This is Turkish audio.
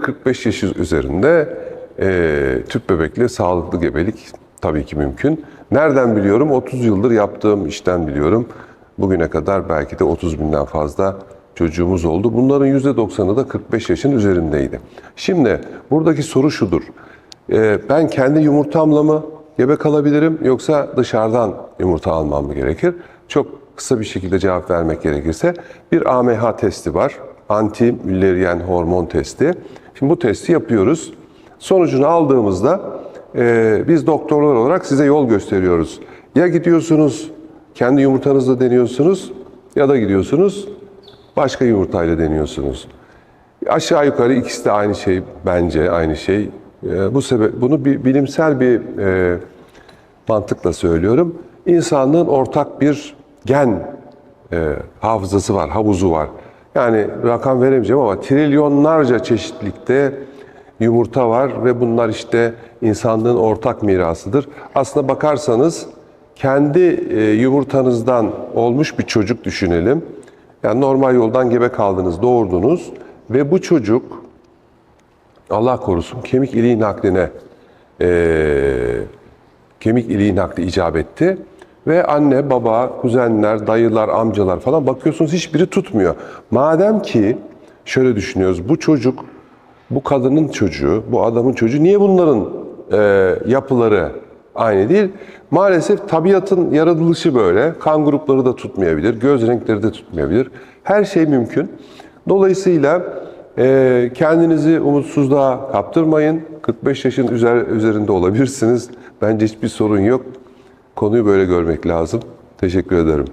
45 yaş üzerinde e, tüp bebekli sağlıklı gebelik tabii ki mümkün. Nereden biliyorum? 30 yıldır yaptığım işten biliyorum. Bugüne kadar belki de 30 binden fazla çocuğumuz oldu. Bunların %90'ı da 45 yaşın üzerindeydi. Şimdi buradaki soru şudur. E, ben kendi yumurtamla mı gebe kalabilirim yoksa dışarıdan yumurta almam mı gerekir? Çok kısa bir şekilde cevap vermek gerekirse bir AMH testi var. Anti Müllerian hormon testi. Şimdi bu testi yapıyoruz. Sonucunu aldığımızda e, biz doktorlar olarak size yol gösteriyoruz. Ya gidiyorsunuz kendi yumurtanızla deniyorsunuz ya da gidiyorsunuz başka yumurtayla deniyorsunuz. Aşağı yukarı ikisi de aynı şey bence aynı şey. E, bu sebep bunu bir bilimsel bir e, mantıkla söylüyorum. İnsanlığın ortak bir gen e, hafızası var, havuzu var. Yani rakam veremeyeceğim ama trilyonlarca çeşitlilikte yumurta var ve bunlar işte insanlığın ortak mirasıdır. Aslına bakarsanız kendi e, yumurtanızdan olmuş bir çocuk düşünelim. Yani normal yoldan gebe kaldınız, doğurdunuz ve bu çocuk Allah korusun kemik iliği nakline eee, kemik iliği nakli icap etti. Ve anne, baba, kuzenler, dayılar, amcalar falan bakıyorsunuz hiçbiri tutmuyor. Madem ki şöyle düşünüyoruz bu çocuk, bu kadının çocuğu, bu adamın çocuğu niye bunların eee, yapıları aynı değil? Maalesef tabiatın yaratılışı böyle. Kan grupları da tutmayabilir, göz renkleri de tutmayabilir. Her şey mümkün. Dolayısıyla ee, kendinizi umutsuzluğa kaptırmayın. 45 yaşın üzer, üzerinde olabilirsiniz. Bence hiçbir sorun yok. Konuyu böyle görmek lazım. Teşekkür ederim.